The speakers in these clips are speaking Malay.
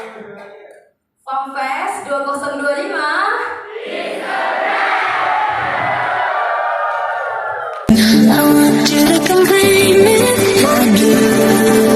Farm Fest 2025 I want you to complain if I do.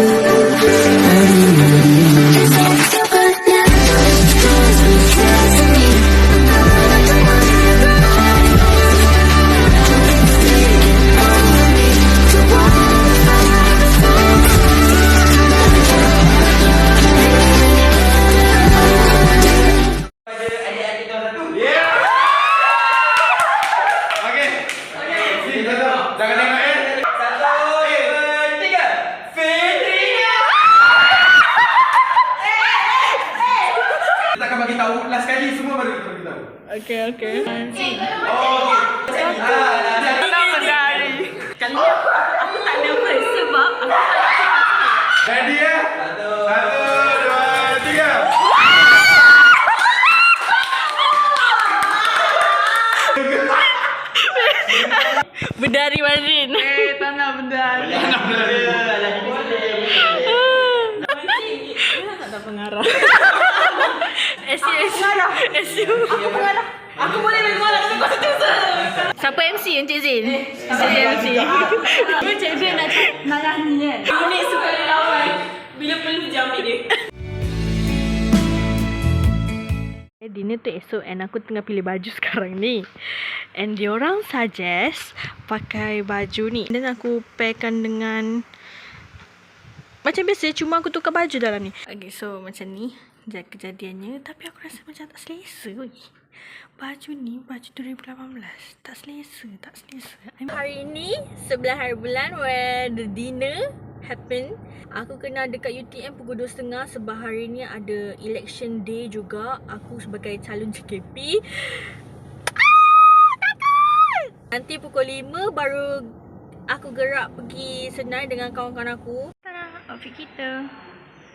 Berdari Mazrin. Eh, tak nak berdari. Jangan berlari. Tak ada pengarah. SU, SU. SU. Aku pengarah. Aku boleh main bola tapi kau setuju. Siapa MC Encik Zin? Saya MC. Encik Zin nak nak nyanyi kan? Ini suka lawan. Bila perlu dia ambil dia. Dinner tu esok and aku tengah pilih baju sekarang ni. And diorang suggest pakai baju ni. Dan aku pairkan dengan macam biasa cuma aku tukar baju dalam ni. Okay, so macam ni kejadiannya tapi aku rasa macam tak selesa oi. Baju ni baju 2018 tak selesa, tak selesa. I'm... Hari ni sebelah hari bulan where the dinner happen. Aku kena dekat UTM pukul 2.30 sebab hari ni ada election day juga. Aku sebagai calon CKP. Ah, takut! Nanti pukul 5 baru aku gerak pergi senai dengan kawan-kawan aku. Tara, outfit kita.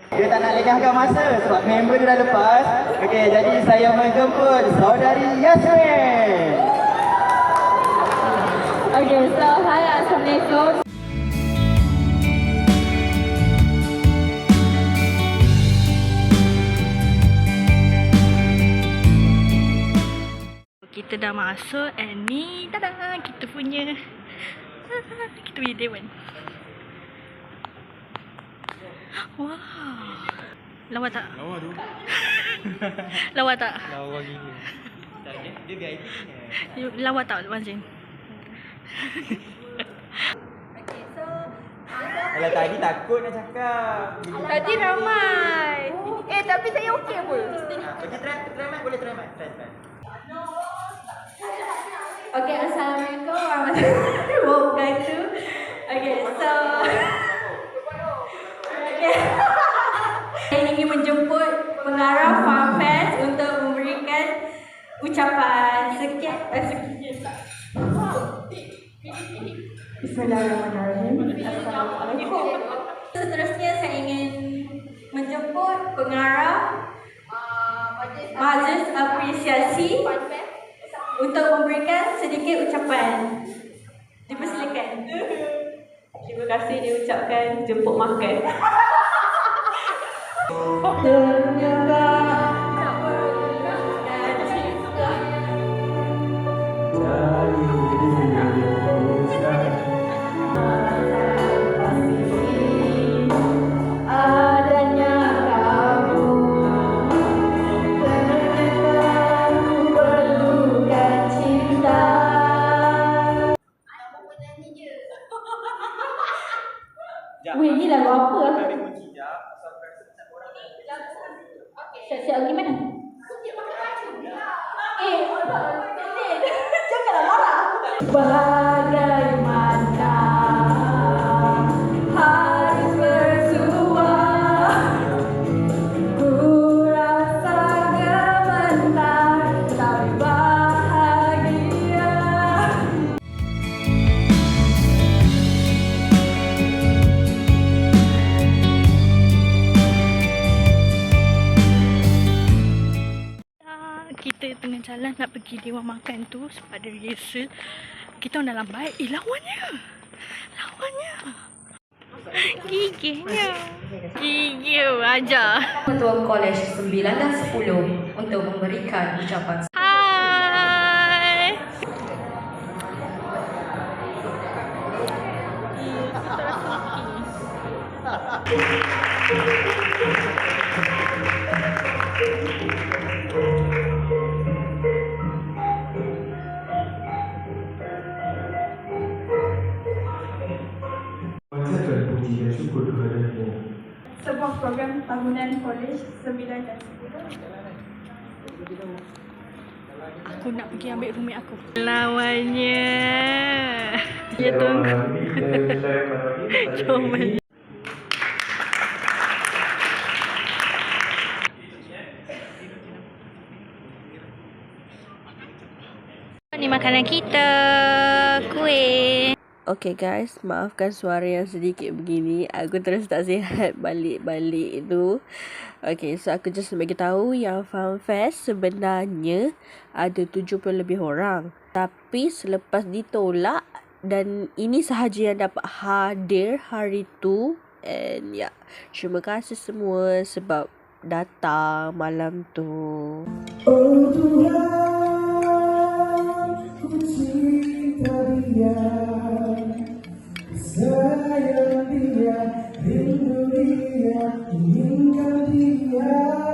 Dia tak nak lengahkan masa sebab member dia dah lepas. Okey, jadi saya menjemput saudari Yasmin. Okay, so hi Assalamualaikum Kita dah masuk and ni tada kita punya kita punya Dewan. Wow. Lawa tak? Lawa tu. Lawa tak? Lawa gila. Dia VIP. Lawa tak Mazin? Kalau tadi takut nak cakap. Tadi ramai Eh tapi saya okey pun Okey, try, try mic. Boleh try mic. Try, try. Okay, Assalamualaikum warahmatullahi wabarakatuh ucapan sikit eh, sikit Bismillahirrahmanirrahim Assalamualaikum Seterusnya saya ingin menjemput pengarah Majlis Apresiasi untuk memberikan sedikit ucapan. Dipersilakan. Terima kasih diucapkan jemput makan. Ternyata Weh, ni lagu apa? Siap-siap pergi mana? Nak pergi dewan makan tu sebab ada rehearsal. Kita orang dah lambat. Eh, lawannya. Lawannya. Giginya. Gigil aja. Ketua Kolej 9 dan 10 untuk memberikan ucapan Hai. Panjatkan tahunan kolej 9 dan 10. Aku nak pergi ambil rumi aku. Lawannya. Ya tunggu. Comel. Ni makanan kita. Kuih. Okay guys, maafkan suara yang sedikit begini. Aku terus tak sihat balik-balik tu. Okay, so aku just bagi tahu yang Fun Fest sebenarnya ada 70 lebih orang. Tapi selepas ditolak dan ini sahaja yang dapat hadir hari tu. And yeah, terima kasih semua sebab datang malam tu. Nunca diría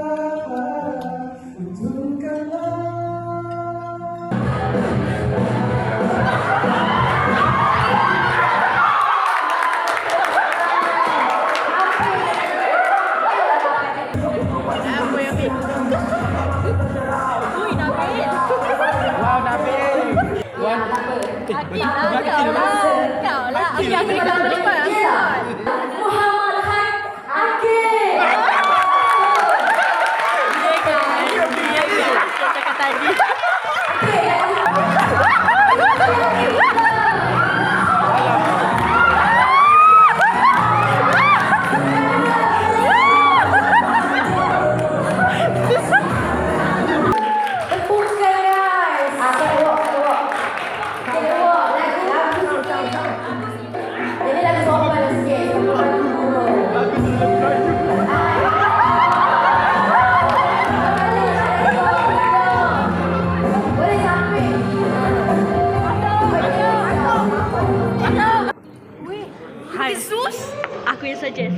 Sus? Aku yang suggest.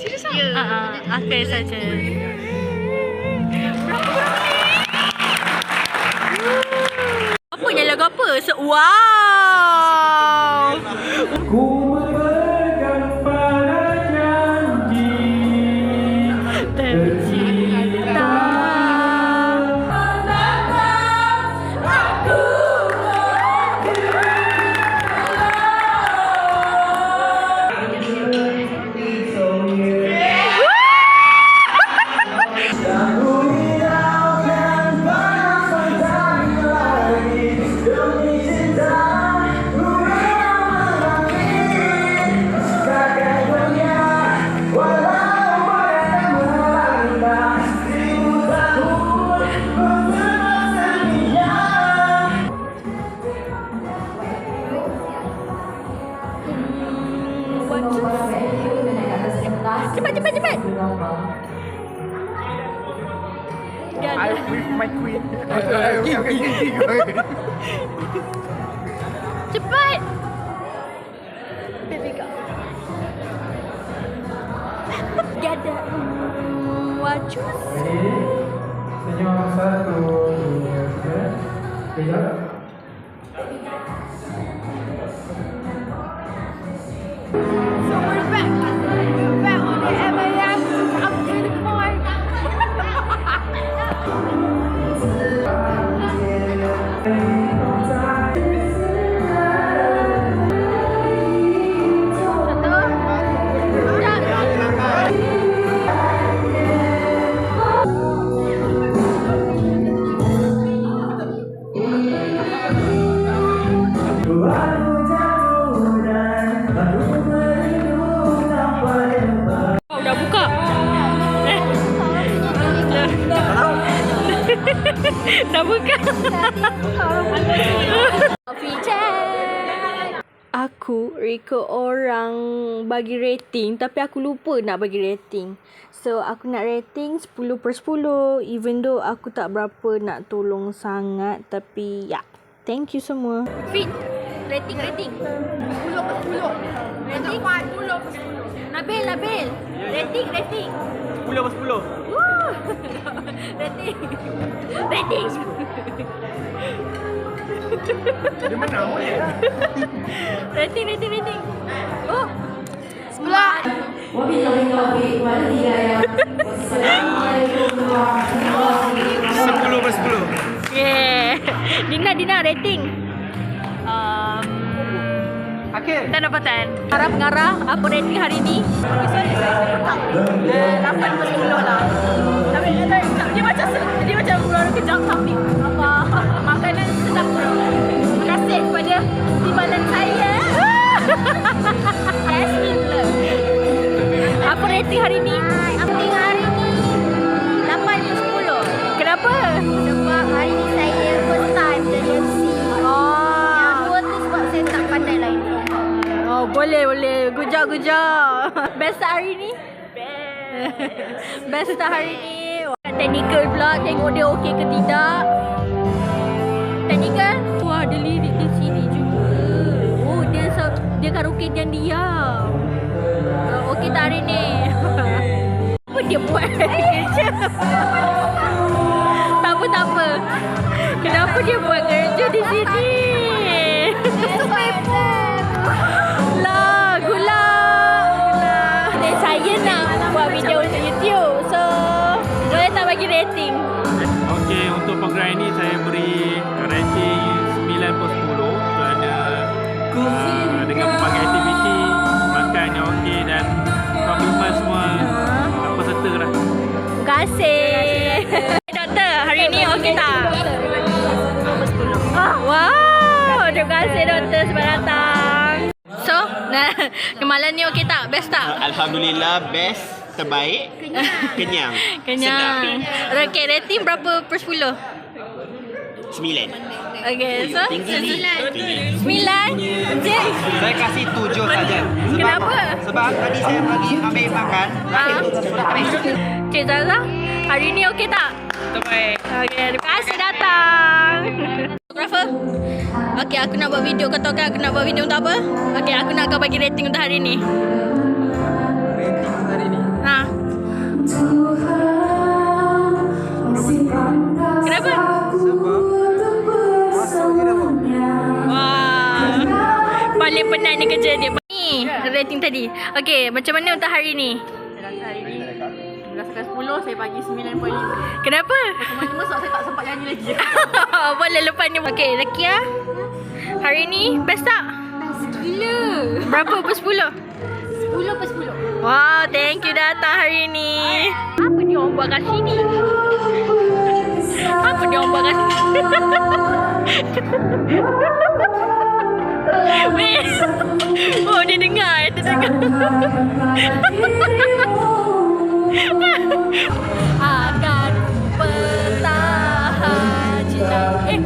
Serius ah? Ya, uh, aku yang suggest. Apa yang lagu apa? Se- wow! Cepat, cepat, cepat. I with my queen Cepat. Baby go. Gada. Wajus. Senyum satu Dua Tiga So dah buka. Coffee aku reka orang bagi rating tapi aku lupa nak bagi rating. So aku nak rating 10 per 10 even though aku tak berapa nak tolong sangat tapi ya. Thank you semua. Fit. Rating, rating. 10 per 10. Rating 10 per 10. Nabil, Nabil. Rating, rating. 10 per 10. Woo. rating. Rating. Dia menang boleh. Rating, rating, rating. Oh. Sebelah. Wal hidayah. Wassalamualaikum warahmatullahi 10 per 10. Yeah. Dina, Dina rating. Um, Akhir. Tan apa tan? Harap pengarah apa rating hari ni? Okay, sorry, petang. Eh, 8 per 10 lah. Best start hari ni. Technical pula. Tengok dia okey ke tidak. Technical. Wah, ada lirik di sini juga. Oh, dia dia karaoke diam diam. Uh, okey tak hari ni? Apa dia buat kerja? tak apa, tak apa. Kenapa dia buat kerja di sini? Rating? Okey, untuk program ini saya beri rating 9 per 10 kerana uh, dengan pelbagai aktiviti, makan yang okey dan komitmen semua uh, peserta lah. Terima kasih. Doktor, hari ni okey tak? Ah, wow, terima kasih doktor sebab datang. So, nah, malam ni okey tak? Best tak? Alhamdulillah best terbaik kenyang Kenyang. Okey, rating berapa per 10? sembilan Okey, so sembilan. Cik, saya kasih tujuh saja sebab Kenapa? sebab tadi saya pergi ambil makan Ah. sudah habis Cik Zaza, hari ni okey tak? Terbaik. Okey, terima kasih datang. Fotografer. Okey, aku nak buat video. Kau tahu kan aku nak buat video untuk apa? Okey, aku nak kau bagi rating untuk hari ni. Rating Paling penat ni kerja dia. Ni, rating tadi. Okey, macam mana untuk hari ni? Berdasarkan 10, saya bagi 9.5. Kenapa? Sebab saya tak sempat nyanyi lagi. Boleh lepas ni. Okey, Zakia. Hari ni best tak? Gila. Berapa per 10? 10 per 10. Wow, thank you datang hari ni. Apa dia orang buat kat sini? Apa dia orang buat kat sini? Oh, dia dengar. Dia dengar. Akan bertahan cinta. Eh,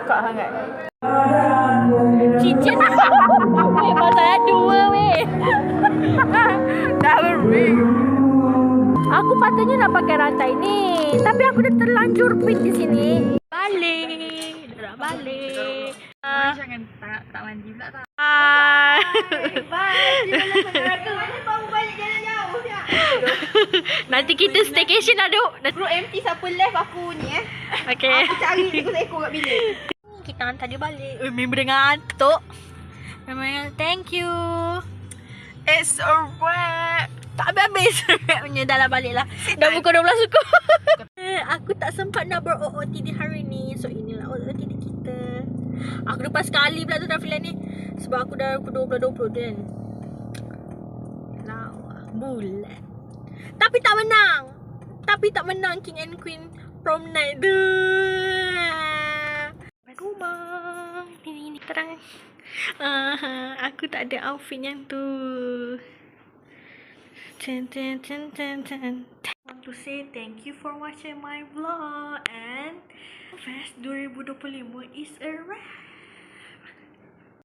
Mekak sangat. Cincin. Weh, pasal dua weh. Double ring. Aku patutnya nak pakai rantai ni. Tapi aku dah terlanjur pin di sini. Balik. Dah balik. Ah. Jangan tak tak mandi pula tak. Bye. Nanti kita staycation lah duk. Bro empty siapa left aku ni eh. Okay. Aku cari ekor-ekor kat bilik. Kita hantar dia balik. Eh, member dengan ngantuk. Memang thank you. It's alright. Tak habis-habis punya dah lah balik lah. Dah pukul 12 suku. Eh, aku tak sempat nak ber-OOTD hari ni. So inilah OOTD kita. Aku lupa sekali pula tu Rafilan ni. Sebab aku dah pukul 12.20 tu kan. Bulat. Tapi tak menang. Tapi tak menang King and Queen prom night tu. Rumah. Ni ni terang. Uh, aku tak ada outfit yang tu. Ten, ten, ten, ten, ten. Want to say thank you for watching my vlog and Fest 2025 is a wrap.